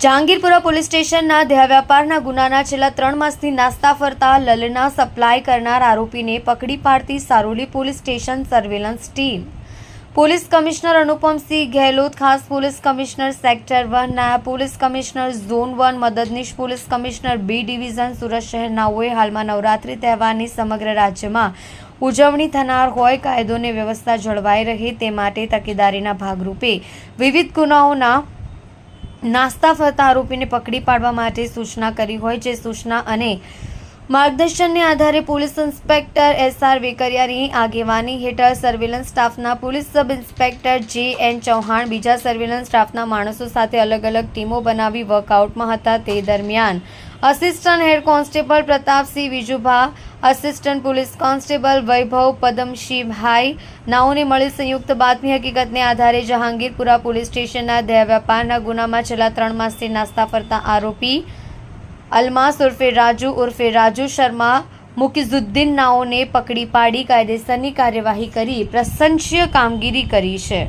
Jahangirpura police સ્ટેશનના દેહ વ્યાપારના ગુનાના છેલ્લા ત્રણ માસથી નાસ્તા ફરતા લલના સપ્લાય કરનાર આરોપીને પકડી પાડતી Saroli police station surveillance team. Police commissioner Anupamsinh Gehlot, ખાસ પોલીસ કમિશનર સેક્ટર વન નાયબ પોલીસ કમિશનર ઝોન વન, મદદનીશ police commissioner B division Surat શહેરનાઓએ હાલમાં નવરાત્રિ તહેવારની સમગ્ર રાજ્યમાં ઉજવણી થનાર હોય કાયદોને વ્યવસ્થા જળવાઈ રહે તે માટે તકેદારીના ભાગરૂપે વિવિધ ગુનાઓના નાસ્તા ફરતા આરોપીને પકડી પાડવા માટે સૂચના કરી હોય જે સૂચના અને માર્ગદર્શનને આધારે પોલીસ ઇન્સ્પેક્ટર એસ આર વેકરિયાની આગેવાની હેઠળ સર્વેલન્સ સ્ટાફના police sub inspector J N Chauhan બીજા સર્વેલન્સ સ્ટાફના માણસો સાથે અલગ અલગ ટીમો બનાવી વર્કઆઉટમાં હતા તે દરમિયાન. Assistant head constable Pratapsinh Vijubha assistant police constable Vaibhav Padamshibhai નાઓને મળી સંયુક્ત બાતમી હકીકતને આધારે જહાંગીરપુરા પોલીસ સ્ટેશનના દેહ વ્યાપારના ગુનામાં છેલ્લા ત્રણ માસથી નાસ્તા ફરતા આરોપી અલમાસ ઉર્ફે રાજુ ઉર્ફે રાજુ શર્મા, મુકિઝુદ્દીન નાઓને પકડી પાડી કાયદેસરની કાર્યવાહી કરી પ્રશંસ્ય કામગીરી કરી છે.